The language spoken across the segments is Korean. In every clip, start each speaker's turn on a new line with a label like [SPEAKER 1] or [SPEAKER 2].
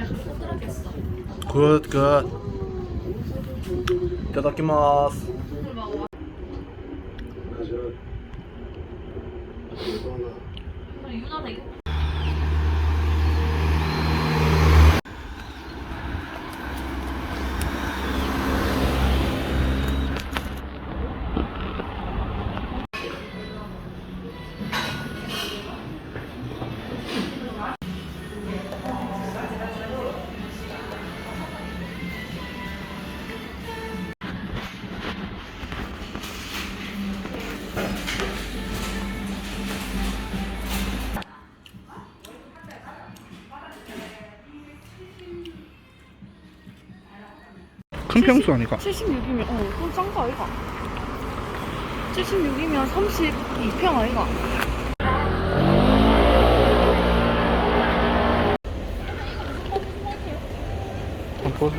[SPEAKER 1] 약간 꼬들하겠어. 굿, 굿. 이따다키마스. 오늘 막 와- 맞아. 아, 이거나.
[SPEAKER 2] 오늘 유나 되게
[SPEAKER 1] 큰 평수 아니까?
[SPEAKER 2] 76이면 어, 그럼 싼거 아이가? 76이면 32평 아이가?
[SPEAKER 1] 한 포즈?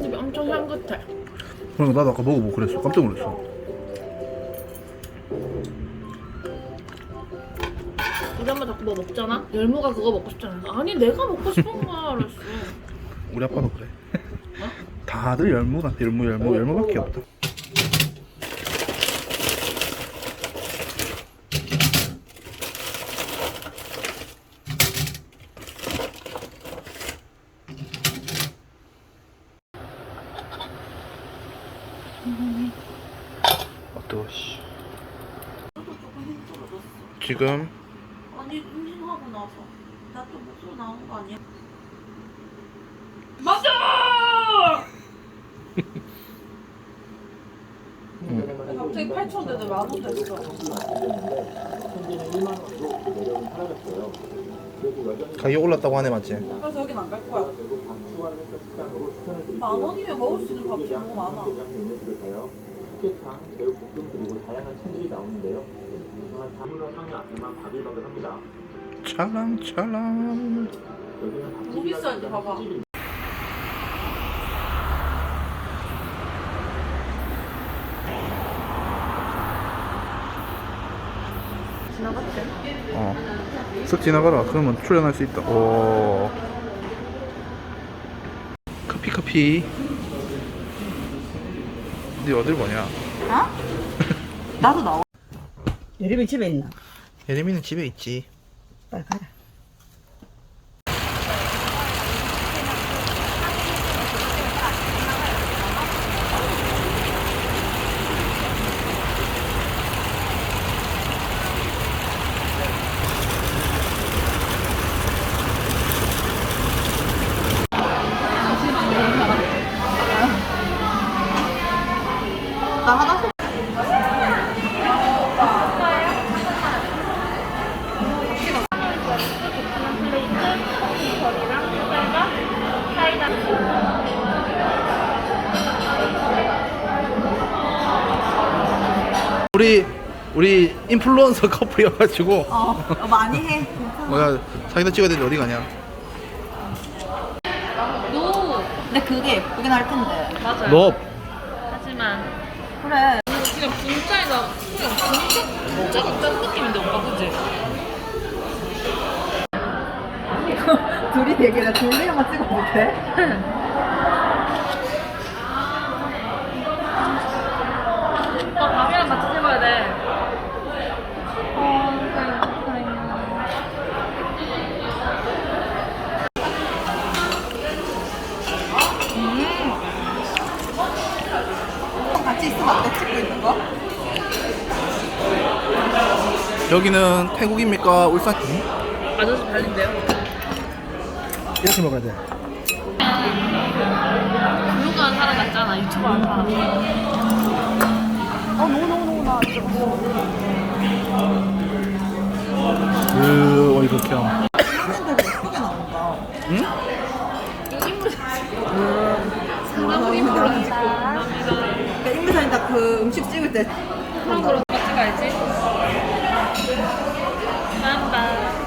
[SPEAKER 2] 깻잎이 엄청 향긋해
[SPEAKER 1] 그러니까 나도 아까 먹어보고 그랬어. 깜짝 놀랐어.
[SPEAKER 2] 우리 엄마 자꾸 뭐 먹잖아? 열무가 그거 먹고 싶잖아 아니 내가 먹고 싶은 거야 그랬어
[SPEAKER 1] 우리 아빠도 그래. 다들 열무다. 열무, 열무, 열무밖에 없다. 어떠 씨. 지금
[SPEAKER 2] 아니 임신하고 나서 나 또 목소리 나온 거 아니야? 맞아! 갑자기 8천 대들 만원 됐어
[SPEAKER 1] 가격 올랐다고 하네 맞지?
[SPEAKER 2] 그래서 여긴 안 갈 거야 만 원이면 먹을 수 있는 밥이 너무 많아
[SPEAKER 3] 식혜탕, 제육 볶음 그리고 다양한 채들이 나오는데요. 우선 다문화 상의 앞에만 밥을 마련합니다.
[SPEAKER 1] 찰랑찰랑
[SPEAKER 3] 여기는 밥
[SPEAKER 2] 너무 이제 봐봐 지나갔지?
[SPEAKER 1] 어. 쓱 지나가라. 그러면 출연할 수 있다. 오. 커피 커피. 네 어딜 보냐?
[SPEAKER 4] 어? 나도 나와. 예림이 집에 있나?
[SPEAKER 1] 예림이는 집에 있지.
[SPEAKER 4] 빨리 가라. 나 화장실
[SPEAKER 1] 우리 인플루언서 커플이어가지고
[SPEAKER 4] 어, 어, 많이 해. 괜찮아.
[SPEAKER 1] 뭐야 사진도 찍어야 되는데 어디 가냐?
[SPEAKER 2] 노!
[SPEAKER 4] 근데 그게 예쁘긴 할 텐데.
[SPEAKER 2] 맞아요
[SPEAKER 1] 너
[SPEAKER 2] 하지만
[SPEAKER 4] 그래.
[SPEAKER 2] 그냥 분짜가 그냥 분짜 분짜가 짠 느낌인데 오빠 그지?
[SPEAKER 4] 둘이 되게 나 둘이 한번 찍어도 돼?
[SPEAKER 2] 오빠 밥이랑 같이 찍어야 돼
[SPEAKER 4] 어때? 찍고 있는 거?
[SPEAKER 1] 여기는 태국입니까? 울산? 응?
[SPEAKER 2] 아저씨 발린대요
[SPEAKER 1] 이렇게 먹어야 돼.
[SPEAKER 2] 블로그 하는 사람 같잖아 유튜브 하는 사람
[SPEAKER 4] 어, 노노노 나 찍었어.
[SPEAKER 1] 그렇게 하면.
[SPEAKER 4] 근데 예쁘게 나온다.
[SPEAKER 1] 응?
[SPEAKER 2] 이거 인물
[SPEAKER 4] 상담
[SPEAKER 2] 상담 인물로 찍고
[SPEAKER 4] 그러니까 인물사진 딱그 음식 찍을 때
[SPEAKER 2] 그런 거로 같이 가야지. 빰빰.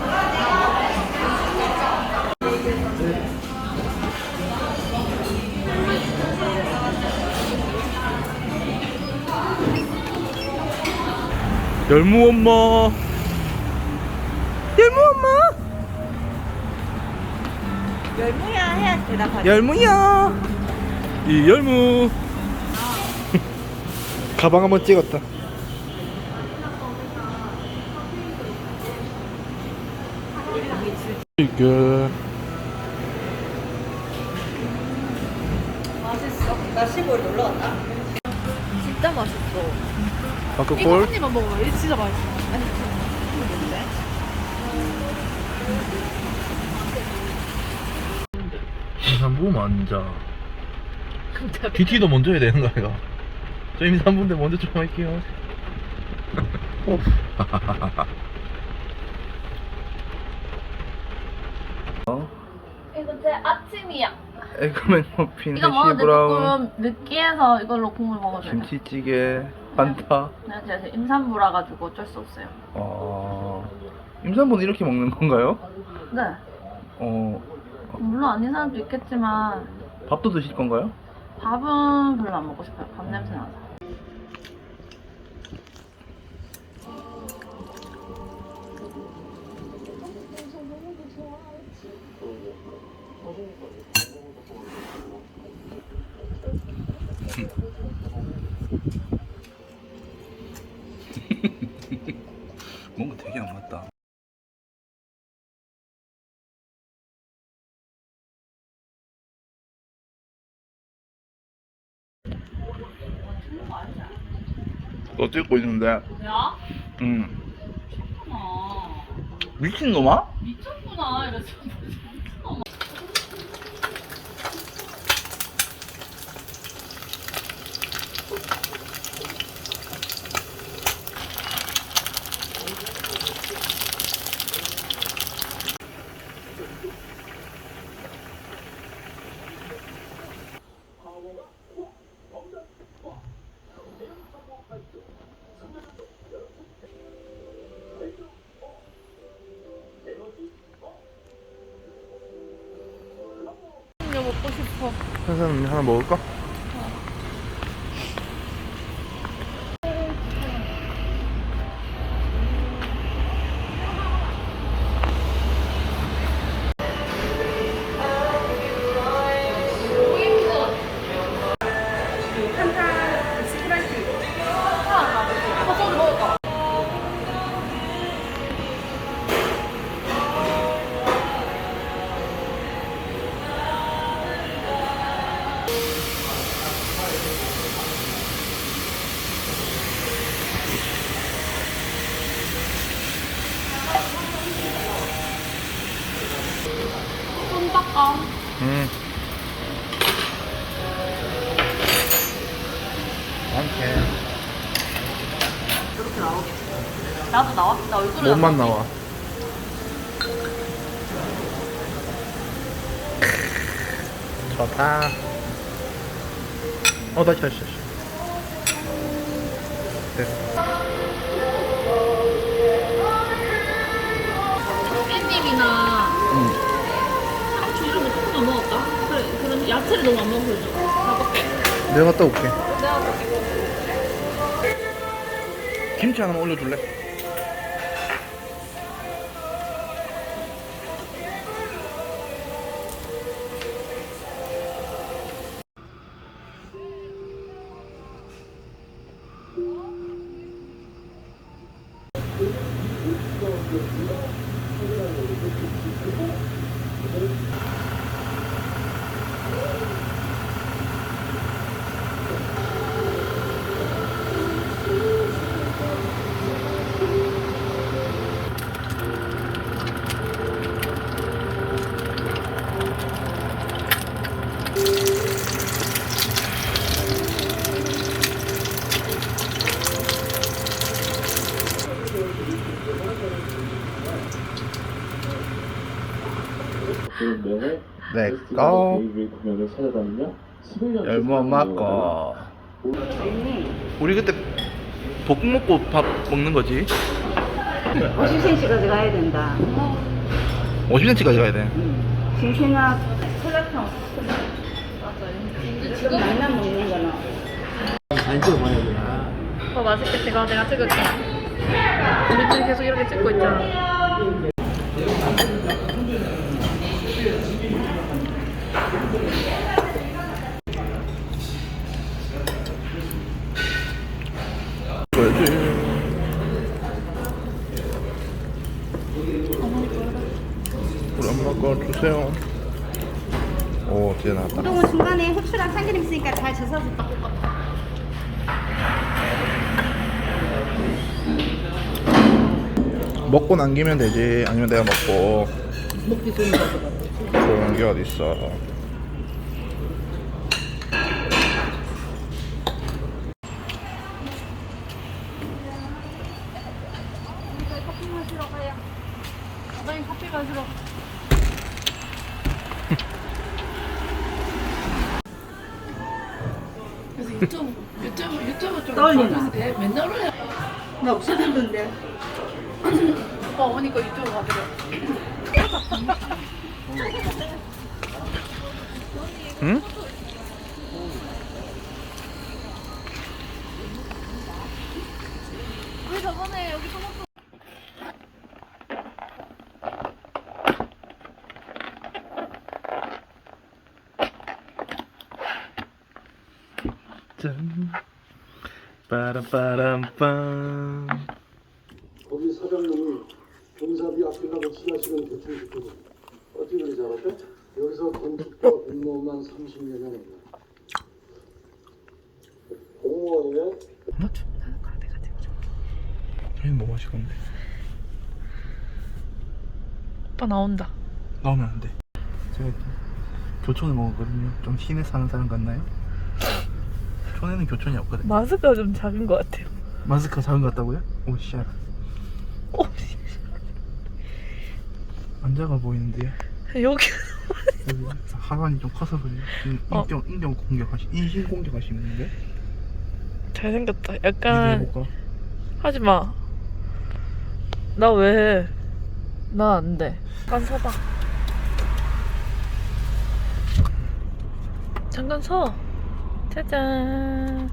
[SPEAKER 1] 열무 엄마. 열무 엄마.
[SPEAKER 4] 열무야 해야 대답하지.
[SPEAKER 1] 열무야. 이 열무. 가방 한번 찍었다. 이게
[SPEAKER 4] 맛있어. 나 15일 놀러 갔다. 진짜 맛있어.
[SPEAKER 1] 아까
[SPEAKER 2] 이거 꼴한 입만 먹어봐. 이거 진짜 맛있어.
[SPEAKER 1] 임산부 먼저. DT도 먼저 해야 되는 거 아이가? 저 임산부인데 먼저 좀 할게요.
[SPEAKER 2] 이거 제 아침이야.
[SPEAKER 1] 에그맨 머핀,
[SPEAKER 2] 이거
[SPEAKER 1] 해시
[SPEAKER 2] 먹었는데
[SPEAKER 1] 브라운,
[SPEAKER 2] 조금 느끼해서 이걸로 국물 먹어줘요.
[SPEAKER 1] 김치찌개, 판타.
[SPEAKER 2] 내가 제가 임산부라 가지고 어쩔 수 없어요.
[SPEAKER 1] 어... 임산부는 이렇게 먹는 건가요?
[SPEAKER 2] 네.
[SPEAKER 1] 어...
[SPEAKER 2] 물론 아닌 사람도 있겠지만
[SPEAKER 1] 밥도 드실 건가요?
[SPEAKER 2] 밥은 별로 안 먹고 싶어요. 밥 냄새 나서.
[SPEAKER 1] 뭔가 되게 안 맞다. 너 찍고 있는데,
[SPEAKER 2] 야?
[SPEAKER 1] 응.
[SPEAKER 2] 아,
[SPEAKER 1] 미친놈아?
[SPEAKER 2] 미쳤구나. 이래서. 이거 먹고
[SPEAKER 1] 한사람 하나 먹을까? 많게.
[SPEAKER 4] 이렇게 나오겠어. 나도 나와? 나 얼굴에
[SPEAKER 1] 몸만 나와. 좋다. 어, 다시, 다시, 다시. 됐어.
[SPEAKER 2] 야채를 너무 안 먹어서.
[SPEAKER 1] 내가 갔다 올게.
[SPEAKER 2] 내가 가지고.
[SPEAKER 1] 김치 하나만 올려줄래? 거.
[SPEAKER 3] 데이브레이 공연을 찾아다니며 11년
[SPEAKER 1] 열무 엄마 거. 우리 그때 볶음 먹고 밥 먹는 거지?
[SPEAKER 4] 50cm까지 가야 된다.
[SPEAKER 1] 50cm까지 가야 돼.
[SPEAKER 4] 신생아 콜라통. 지금 라면 먹는 거는
[SPEAKER 2] 어 맛있게 찍어 내가 찍을게 우리 둘이 계속 이렇게 찍고 있잖아
[SPEAKER 1] 줘야지. 우리 엄마 거 주세요. 오, 뒤에 나왔다.
[SPEAKER 4] 우동은 중간에 후추랑 참기름 있으니까 잘 젖어서 딱
[SPEAKER 1] 먹고 남기면 되지. 아니면 내가 먹고.
[SPEAKER 4] 먹기 좋은 거
[SPEAKER 1] 그런 게 어딨어.
[SPEAKER 2] 커피 마시러 가요 사장님 커피 마시러 그래서 유튜브 유튜브 유튜브 좀
[SPEAKER 4] 떠올리나?
[SPEAKER 2] 봐줘도 돼? 맨날 올려
[SPEAKER 4] 나 없어졌는데.
[SPEAKER 2] 오빠 오니까 유튜브 봐드려
[SPEAKER 1] 응?
[SPEAKER 2] 우리 저번에 여기 토마토
[SPEAKER 1] 짠. 빠람빠람 빰.
[SPEAKER 5] 거기 사장님이 경사비 아끼려고 지하실은 대충 짓거든. 어떻게 그리 잘하대? 여기서 건축과 공무원만 30년이나 했네. 공무원이면
[SPEAKER 1] 맞죠? 저희는 뭐 마실 건데?
[SPEAKER 2] 오빠 나온다
[SPEAKER 1] 나오면 안 돼. 제가 교촌을 먹었거든요. 좀 시내 사는 사람 같나요? 촌에는 교촌이 없거든.
[SPEAKER 2] 마스크가 좀 작은 것 같아요
[SPEAKER 1] 마스크가 작은 것 같다고요? 오, 씨.
[SPEAKER 2] 오,
[SPEAKER 1] 안 작아 보이는데요?
[SPEAKER 2] 여기
[SPEAKER 1] 여기 하관이 좀 커서 그래요. 인-
[SPEAKER 2] 어.
[SPEAKER 1] 인격, 인격 공격하시, 인신 공격하시는데?
[SPEAKER 2] 잘생겼다
[SPEAKER 1] 이거
[SPEAKER 2] 약간
[SPEAKER 1] 해볼까?
[SPEAKER 2] 하지마 나 왜? 나 안돼 잠깐 서봐 잠깐 서 짜잔